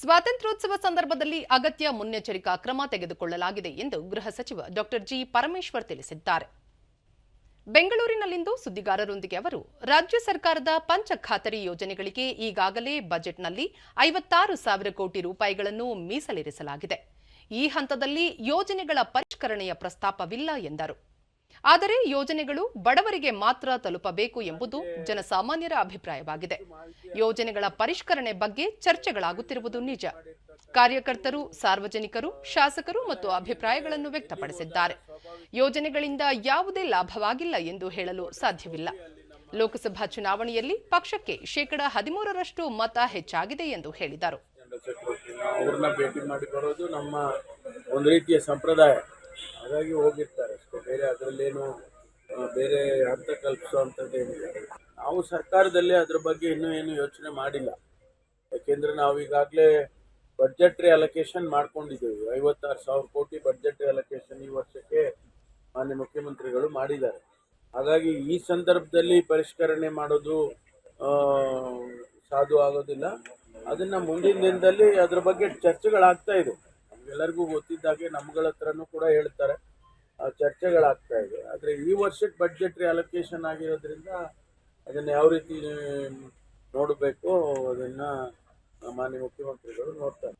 ಸ್ವಾತಂತ್ರ್ಯೋತ್ಸವ ಸಂದರ್ಭದಲ್ಲಿ ಅಗತ್ಯ ಮುನ್ನೆಚ್ಚರಿಕಾ ಕ್ರಮ ತೆಗೆದುಕೊಳ್ಳಲಾಗಿದೆ ಎಂದು ಗೃಹ ಸಚಿವ ಡಾಕ್ಟರ್ ಜಿ ಪರಮೇಶ್ವರ್ ತಿಳಿಸಿದ್ದಾರೆ. ಬೆಂಗಳೂರಿನಲ್ಲಿಂದು ಸುದ್ದಿಗಾರರೊಂದಿಗೆ ಅವರು, ರಾಜ್ಯ ಸರ್ಕಾರದ ಪಂಚ ಖಾತರಿ ಯೋಜನೆಗಳಿಗೆ ಈಗಾಗಲೇ ಬಜೆಟ್ನಲ್ಲಿ ಐವತ್ತಾರು ಸಾವಿರ ಕೋಟಿ ರೂಪಾಯಿಗಳನ್ನು ಮೀಸಲಿರಿಸಲಾಗಿದೆ. ಈ ಹಂತದಲ್ಲಿ ಯೋಜನೆಗಳ ಪರಿಷ್ಕರಣೆಯ ಪ್ರಸ್ತಾಪವಿಲ್ಲ ಎಂದರು. ಆದರೆ ಯೋಜನೆಗಳು ಬಡವರಿಗೆ ಮಾತ್ರ ತಲುಪಬೇಕು ಎಂಬುದು ಜನಸಾಮಾನ್ಯರ ಅಭಿಪ್ರಾಯವಾಗಿದೆ. ಯೋಜನೆಗಳ ಪರಿಷ್ಕರಣೆ ಬಗ್ಗೆ ಚರ್ಚೆಗಳಾಗುತ್ತಿರುವುದು ನಿಜ. ಕಾರ್ಯಕರ್ತರು, ಸಾರ್ವಜನಿಕರು, ಶಾಸಕರು ಮತ್ತು ಅಭಿಪ್ರಾಯಗಳನ್ನು ವ್ಯಕ್ತಪಡಿಸಿದ್ದಾರೆ. ಯೋಜನೆಗಳಿಂದ ಯಾವುದೇ ಲಾಭವಾಗಿಲ್ಲ ಎಂದು ಹೇಳಲು ಸಾಧ್ಯವಿಲ್ಲ. ಲೋಕಸಭಾ ಚುನಾವಣೆಯಲ್ಲಿ ಪಕ್ಷಕ್ಕೆ ಶೇಕಡ ಹದಿಮೂರರಷ್ಟು ಮತ ಹೆಚ್ಚಾಗಿದೆ ಎಂದು ಹೇಳಿದರು. ಅವ್ರನ್ನ ಭೇಟಿ ಮಾಡಿ ಬರೋದು ನಮ್ಮ ಒಂದು ರೀತಿಯ ಸಂಪ್ರದಾಯ. ಹಾಗಾಗಿ ಹೋಗಿರ್ತಾರೆ. ಬೇರೆ ಅದರಲ್ಲೇನು ಬೇರೆ ಅರ್ಥ ಕಲ್ಪಿಸುವಂಥದ್ದೇನಿಲ್ಲ ನಾವು ಸರ್ಕಾರದಲ್ಲಿ ಅದ್ರ ಬಗ್ಗೆ ಇನ್ನೂ ಏನು ಯೋಚನೆ ಮಾಡಿಲ್ಲ. ಯಾಕೆಂದ್ರೆ ನಾವು ಈಗಾಗಲೇ ಬಡ್ಜೆಟ್ರಿ ಅಲೋಕೇಶನ್ ಮಾಡ್ಕೊಂಡಿದ್ದೇವೆ. ಐವತ್ತಾರು ಸಾವಿರ ಕೋಟಿ ಬಡ್ಜೆಟ್ರಿ ಅಲೋಕೇಶನ್ ಈ ವರ್ಷಕ್ಕೆ ಮಾನ್ಯ ಮುಖ್ಯಮಂತ್ರಿಗಳು ಮಾಡಿದ್ದಾರೆ. ಹಾಗಾಗಿ ಈ ಸಂದರ್ಭದಲ್ಲಿ ಪರಿಷ್ಕರಣೆ ಮಾಡೋದು ಸಾಧು ಆಗೋದಿಲ್ಲ. ಅದನ್ನ ಮುಂದಿನ ದಿನದಲ್ಲಿ ಅದ್ರ ಬಗ್ಗೆ ಚರ್ಚೆಗಳಾಗ್ತಾ ಇದೆ. ನಮ್ಗೆಲ್ಲರಿಗೂ ಗೊತ್ತಿದ್ದಾಗೆ ನಮ್ಗಳ ಹತ್ರನೂ ಕೂಡ ಹೇಳ್ತಾರೆ. ಚರ್ಚೆಗಳಾಗ್ತಾ ಇದೆ. ಆದರೆ ಈ ವರ್ಷಕ್ಕೆ ಬಡ್ಜೆಟ್ರಿ ಅಲೋಕೇಶನ್ ಆಗಿರೋದ್ರಿಂದ ಅದನ್ನು ಯಾವ ರೀತಿ ನೋಡಬೇಕು ಅದನ್ನು ಮಾನ್ಯ ಮುಖ್ಯಮಂತ್ರಿಗಳು ನೋಡ್ತಾರೆ.